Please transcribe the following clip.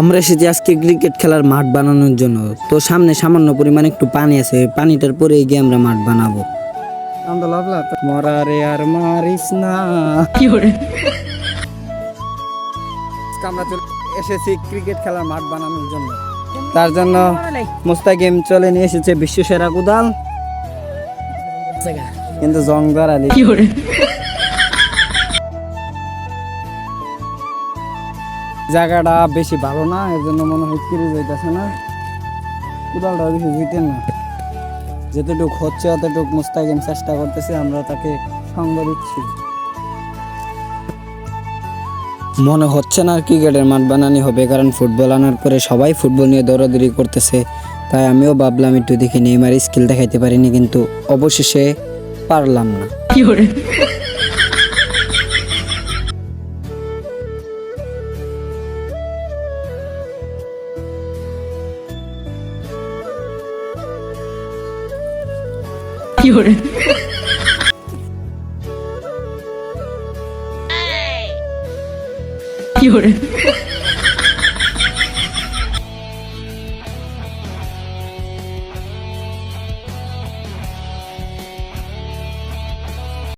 আমরা এসেছি আজকে ক্রিকেট খেলার মাঠ বানানোর জন্য। তো সামনে সামান্য পরিমাণে একটু পানি আছে পানিটার পরে গিয়ে আমরা মাঠ বানাবো। মরারে আর মারিস না। আমরা চলে এসেছি ক্রিকেট খেলার মাঠ বানানোর জন্য। তার জন্য মুস্তাকিম চলে নিয়ে এসেছে বিশ্ব সেরা কুদাল। কিন্তু জংদার আলী। জায়গাটা বেশি ভালো না, এর জন্য মনে হয় কিরে যাইতেছে না। কুদালটা বেশি জিতেন না। যতটুক হচ্ছে, অতটুক মুস্তাকিম চেষ্টা করতেছে, আমরা তাকে সঙ্গ দিচ্ছি। মনে হচ্ছে না ক্রিকেটের মাঠ বানানি হবে, কারণ ফুটবল আনার পরে সবাই ফুটবল নিয়ে দৌড়াদৌড়ি করতেছে। তাই আমিও ভাবলাম একটু দেখি নেইমার স্কিল দেখাইতে পারিনি, কিন্তু অবশেষে পারলাম না। Fiore. Fiore.